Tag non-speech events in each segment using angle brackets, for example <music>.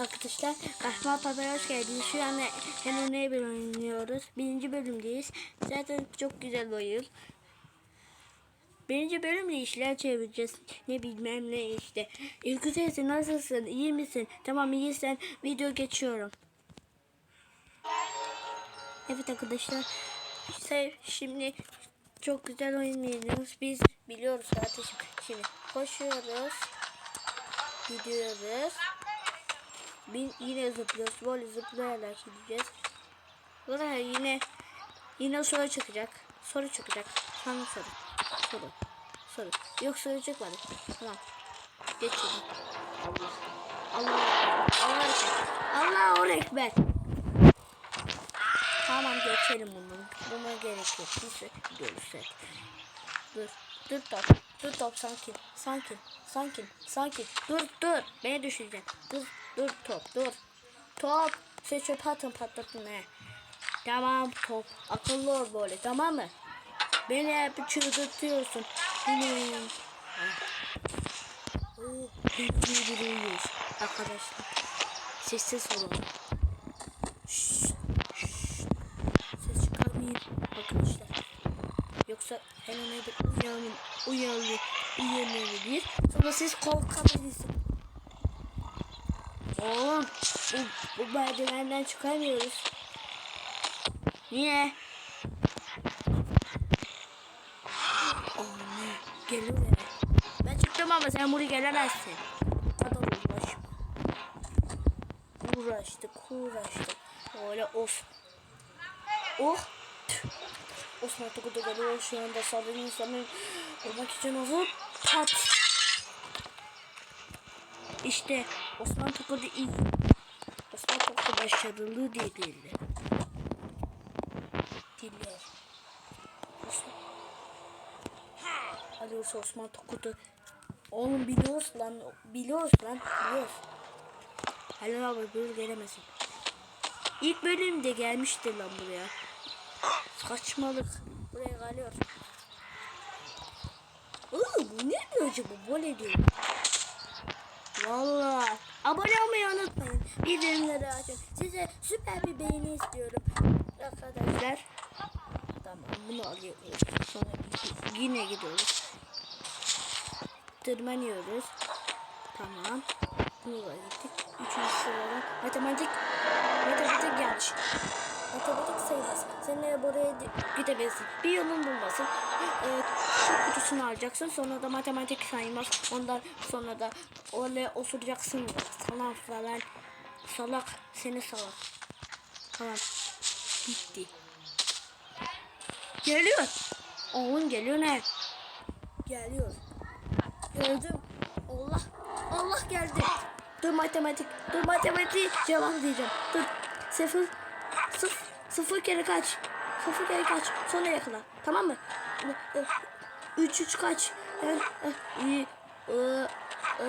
Arkadaşlar Kahraman Papa'ya hoş geldiniz. Şu anda Hello Neighbor oynuyoruz. Birinci bölümdeyiz. Zaten çok güzel oyun. Birinci bölümde işler çevireceğiz. Ne bilmem ne işte. İlk teyze nasılsın? İyi misin? Tamam iyisen video geçiyorum. Evet arkadaşlar. İşte şimdi çok güzel oynuyoruz. Biz biliyoruz kardeşim. Şimdi koşuyoruz. Gidiyoruz. Bin, yine zıplıyoruz. Böyle zıplayarak gideceğiz. Buraya yine yine soru çıkacak. Soru çıkacak. Hangi soru? Soru. Soru. Yok soru çıkmadı. Tamam. Geçelim. Allah. Allah. Allah. Allah. Allah ekber. Tamam geçelim bunu. Buna gerek yok. Biz görürsek. Dur. Dur top. Dur top sanki. Sanki. Sanki. Sanki. Dur dur. Beni düşüreceksin. Dur. Dur top. Dur. Top. Sen çöp atın patlatın he. Tamam top. Akıllı ol böyle. Tamam mı? Beni hep çıldırtıyorsun. Yine. Uyuyoruz arkadaşlar. Sessiz olun. Şşş. Ses çıkarmayın arkadaşlar. Yoksa Helena bir uyanın, uyanır, uyanabilir. Sonra siz korkabilirsiniz. Oğlum bu, bu merdivenden çıkamıyoruz. Niye? Ne? Geliyor. Ben çıktım ama sen buraya gelemezsin. Hadi uğraşma. Uğraştık, uğraştık. Öyle of. Oh. Osman Toku'da geliyor şu anda saldırı insanı vurmak için hazır. Pat. İşte Osman Toku'da iyi. Osman Toku'da başarılı diye bildi. Diller. Osman. Hadi olsa Osman Toku'da. Oğlum biliyoruz lan. Biliyoruz lan. Biliyoruz. Helal abi böyle gelemezsin. İlk bölümde gelmişti lan buraya. Saçmalık. Buraya geliyor. Oo, bu ne diyor acaba? Böyle diyor. Valla. Abone olmayı unutmayın. Bildirimleri açın. Size süper bir beğeni istiyorum. Arkadaşlar. Tamam bunu alıyoruz. Sonra yine gidiyoruz. Tırmanıyoruz. Tamam. Bunu da gittik. Üçüncü sırada matematik. Matematik yanlış. Matematik sayılmaz. Sen de buraya gidebilirsin. Bir yolun bulmasın. Ee, çok kutusunu alacaksın. Sonra da matematik sayılmaz. Ondan sonra da oraya oturacaksın. Falan falan. Salak. Seni salak. Tamam. Bitti. Geliyor. Oğlum geliyor ne? Geliyor. Gördüm. Allah. Allah geldi. Dur matematik. Dur matematik. Cevap diyeceğim. Dur. Sıfır. Sıfır. Kere kaç. Sıfır kere kaç. Sonra yakala. Tamam mı? Üç üç kaç. Evet, ee,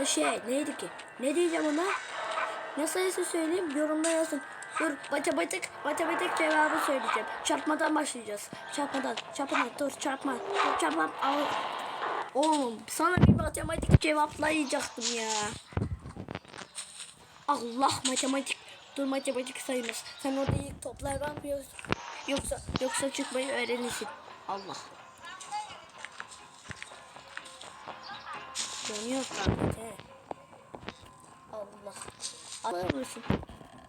ee, şey neydi ki? Ne diyeceğim ona? Ne sayısı söyleyeyim? Yorumda yazın. Dur matematik matematik cevabı söyleyeceğim. Çarpmadan başlayacağız. Çarpmadan. Çarpmadan. Dur çarpma. Dur çarpma. Al. Oğlum sana bir matematik cevaplayacaktım ya. Allah matematik. Dur matematik sayılmaz. Sen orada ilk toplar mı yoksa, yoksa, çıkmayı öğrenirsin. Allah. Dönüyor he. Allah. Alır mısın?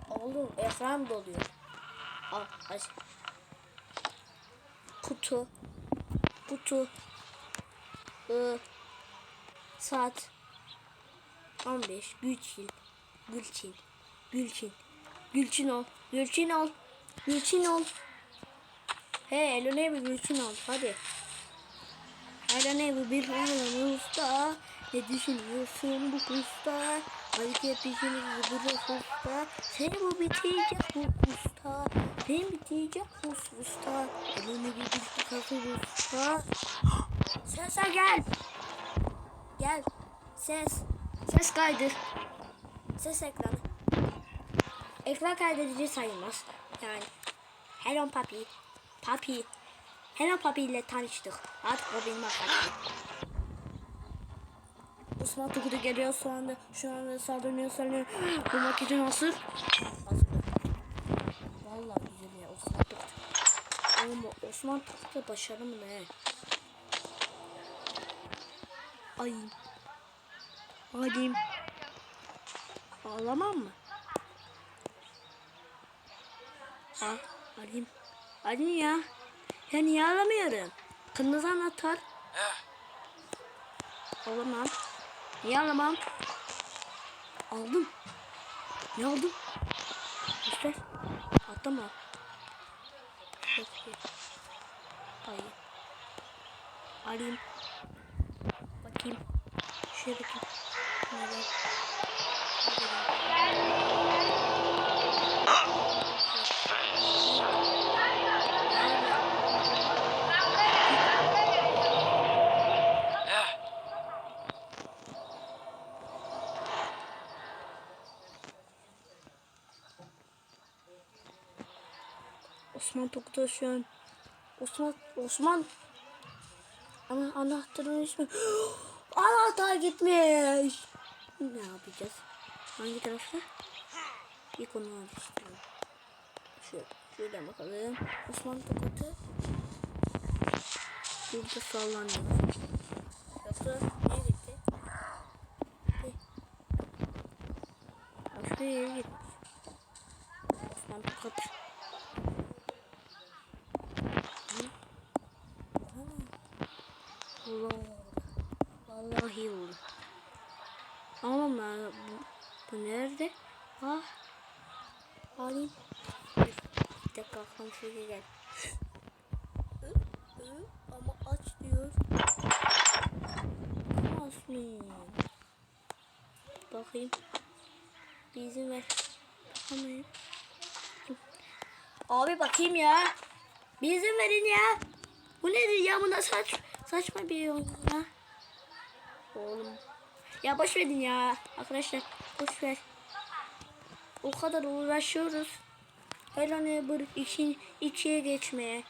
Oğlum ekran doluyor. Al aç. Kutu. Kutu. Iı, saat 15 Gülçin Gülçin Gülçin Gülçin ol. Gülçin ol. Gülçin ol. He Elone bir Gülçin ol. Hadi. Elone bir bir oğlum usta. Ne düşünüyorsun bu usta Hareket işimiz bu usta Sen bu bitecek bu usta Sen bitecek bu usta. Elone bir kafir usta. Sese gel. Gel. Ses. Ses kaydır. Ses ekranı. Ekran kaydedici sayılmaz. Yani. Hello Papi. Papi. Hello Papi ile tanıştık. Artık o benim arkadaşım. Osman Toku'da geliyor şu anda. Şu anda saldırmıyor saldırmıyor. Bu makine nasıl? Hazır. Vallahi güzel ya Osman. Oğlum bu Osman Toku'da başarı mı ne? Ay. Alayım. Ağlamam mı? Al, alayım. Alayım ya. Ya niye alamıyorum? Kırmızı anahtar. Alamam. Niye alamam? Aldım. Ne aldım? İşte. Atlama. Peki. Hayır. Bakayım. Şuraya bakayım. Neler? Osman Tok'ta şu an. Osman, Osman. Ama anahtarın ismi. <gasps> Anahtar gitmiş. Ne yapacağız? Hangi tarafta? İlk onu alıştıralım. Şu, şöyle bakalım. Osman Tokat'ı. Burada sallanıyor. Yoksa nereye gitti? Başka yere gitmiş. Osman Tokat. Allah. Vallahi oldu. Ama ben, bu, bu nerede? Ah. Alayım. Dur, Bir gel. Hı, Ama aç diyor. Nasıl? Bakayım. Bir izin ver. Bakamayayım. Abi bakayım ya. Bir izin verin ya. Bu nedir ya? Bu da saç, saçma bir oyun ya. Oğlum. Ya boş verin ya. Arkadaşlar boş ver. O kadar uğraşıyoruz. Hello bir iki, ikiye geçmeye.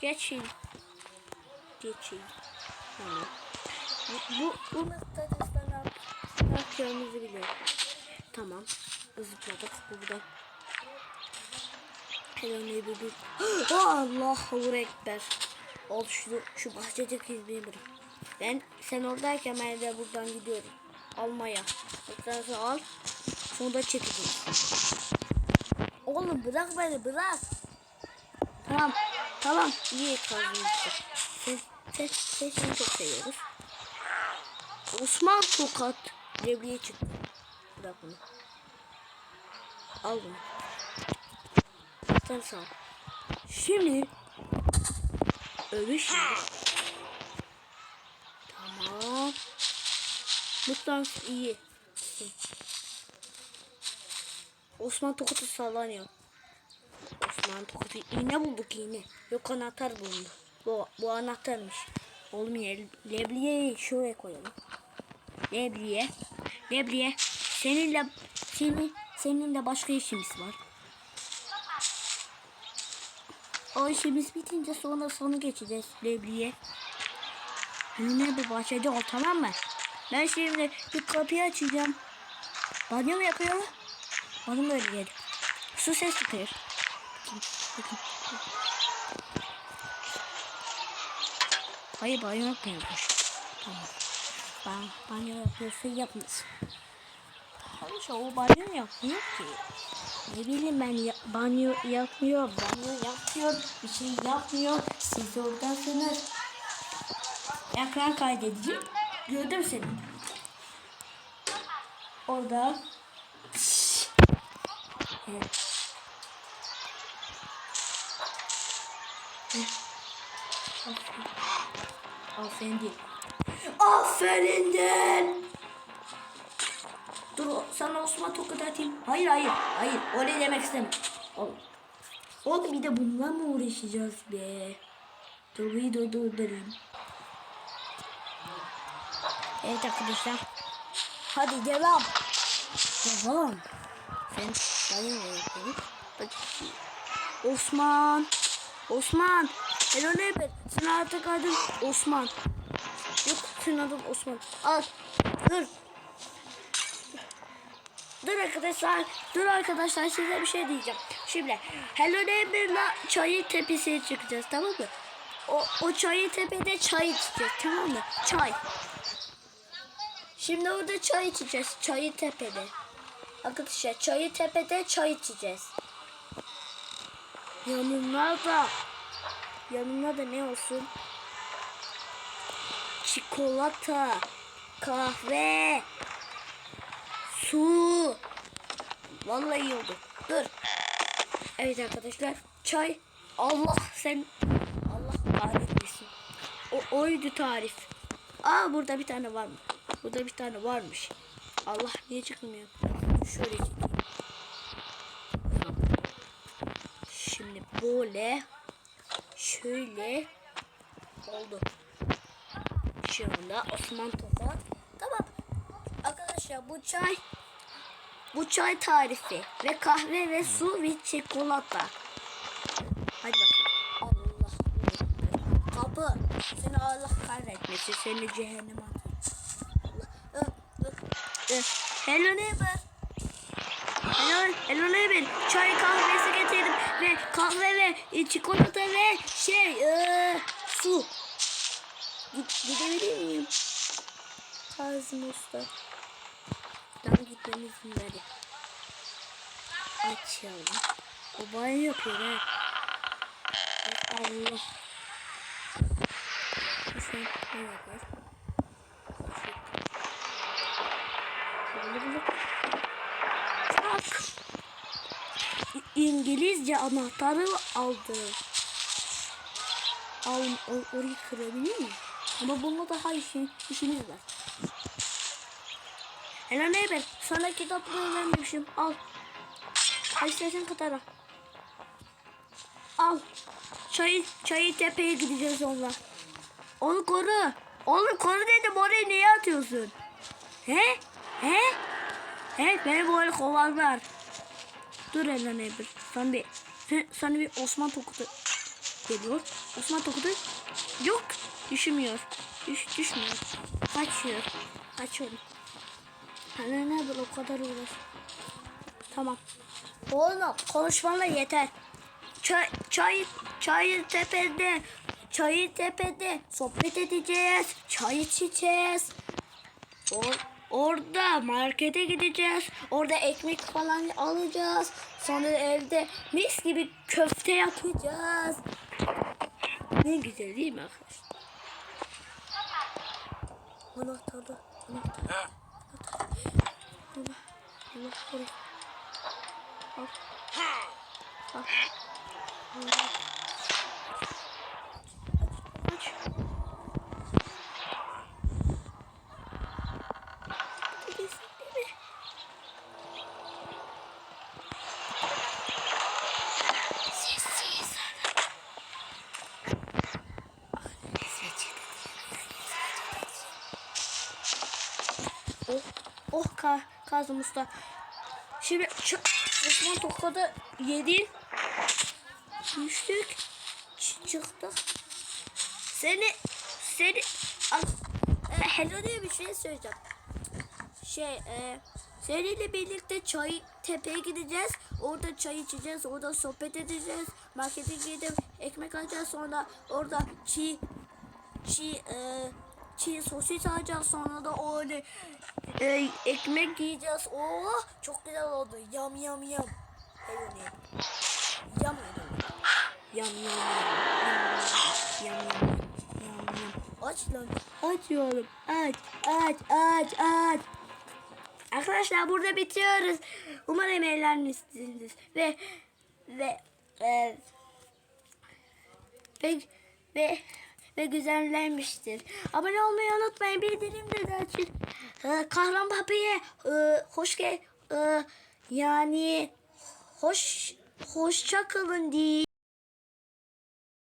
Geçin. Geçin. Tamam. Bu, bu, bu noktada ne yap- ne yapacağımızı biliyorum. Tamam. Zıpladık buradan. Hello neighbor. Allahu Ekber. Ol şu, şu bahçedeki izleyi bırak. Ben sen oradayken ben de buradan gidiyorum. Almaya. Ekranı al. Sonra çekeceğim. Oğlum bırak beni bırak. Tamam. Tamam. İyi. Sen, sen, sen seni çok seviyoruz. Osman Tokat. Devriye çıktı. Bırak bunu. Al bunu. Sen sağ ol. Şimdi övüş. Tamam. Lütfen iyi. Osman Tokat'ı sallanıyor. Osman Tokat'ı iğne bulduk iğne. Yok anahtar bulundu. Bu, bu anahtarmış. Oğlum ya Lebliye'yi şuraya koyalım. Lebliye. Lebliye. Seninle senin seninle başka işimiz var. O işimiz bitince sonra sonu geçeceğiz Lebliye. Hani ne bu bahçede ol tamam mı? Ben şimdi bir kapıyı açacağım. Banyo mu yapıyor? Bana mı öyle geldi? Su ses çıkıyor. Bakın, bakın. Hayır banyo yapmıyormuş. Tamam. Ben banyo yapıyorsa yapmasın. Hayır o banyo yapmıyor ki. Ne bileyim ben ya, banyo yapmıyor, banyo yapmıyor, bir şey yapmıyor. Siz oradasınız. Ekran kaydedeceğim. Gördüm seni. Orada. Aferin değil. Aferin değil. Dur sana Osman tokat atayım. Hayır hayır hayır öyle demek istemiyorum. Oğlum. Oğlum bir de bununla mı uğraşacağız be? Dur bir dur dur durayım. Evet arkadaşlar. Hadi devam. Devam. Sen yapalım. Bak. Osman. Osman. Hello neighbor. Sen artık adın Osman. Yok Senin adın Osman. Al. Dur. Dur arkadaşlar. Dur arkadaşlar size bir şey diyeceğim. Şimdi Hello Neighbor'la çayı tepesine çıkacağız tamam mı? O, o çayı tepede çay içeceğiz tamam mı? Çay. Şimdi orada çay içeceğiz. Çayı tepede. Arkadaşlar çayı tepede çay içeceğiz. Yanına da yanına da ne olsun? Çikolata, kahve, su. Vallahi iyi oldu. Dur. Evet arkadaşlar çay. Allah sen Allah kahretmesin. O oydu tarif. Aa burada bir tane var mı? Burada bir tane varmış. Allah niye çıkmıyor? Şöyle. Şimdi böyle şöyle oldu. Şu anda Osman Topa. Tamam. Arkadaşlar bu çay bu çay tarifi ve kahve ve su ve çikolata. Hadi bakalım. Allah. Kapı. Seni Allah kahretmesin. Seni cehenneme. Allah. Ö, ö, ö. Hello neighbor. Hello, hello neighbor. Çay kahvesi getirdim ve kahve ve e, çikolata ve şey e, su. Gidebilir miyim? Kazım Usta. Daha gitmemiz hadi. Açalım. O banyo yapıyor ha. Allah. Sen ne yapar? İngilizce anahtarı aldı. Al, o- orayı kırabilir miyim? Ama bununla daha işin, işimiz var. Helal neighbor, sana kitapları vermemişim. Al. İstersen kadar al. Al. Çayı, çayı tepeye gideceğiz onunla. Onu koru. Onu koru dedim oraya niye atıyorsun? He? He? He? Beni böyle kovarlar. Dur helal neighbor. Sana bir, sana bir Osman tokutu geliyor. Osman tokutu yok. Düşmüyor. Düş, düşmüyor. Kaçıyor. Kaçıyorum. Ne böyle o kadar uğraş. Tamam. Oğlum konuşmanla yeter. Çay, çay, çayın tepede, çayın tepede sohbet edeceğiz. Çay içeceğiz. Or, orada markete gideceğiz. Orada ekmek falan alacağız. Sonra evde mis gibi köfte yapacağız. Ne güzel değil mi arkadaşlar? Anahtarı. Allah, Allah, Allah. Al. Al. Allah. Aç. Hadi gitsin bebe. Sessiz. Oh, oh ka Kazım Usta. Şimdi Osman Tokat'ı yedin. Düştük. Çıktık. Seni, seni... Al, e, hello diye bir şey söyleyeceğim. Şey, e, seninle birlikte çay tepeye gideceğiz. Orada çay içeceğiz. Orada sohbet edeceğiz. Markete gidip ekmek alacağız. Sonra orada çiğ çiğ e, çiğ sosis alacağız. Sonra da öyle e, ekmek yiyeceğiz. Oh çok güzel oldu. Yam yam yam. Ne? Yam yam. Yam yam yam. Yam yam yam. Yam. Aç lan. Açıyorum. Aç. Aç. Aç. Aç. Arkadaşlar burada bitiyoruz. Umarım eğlenmişsiniz. Ve ve e, ve ve ve güzellenmiştir. Abone olmayı unutmayın. Bildirimleri de açın. Ee, Kahraman Papi'ye e, hoş gel e, yani hoş hoşça kalın diye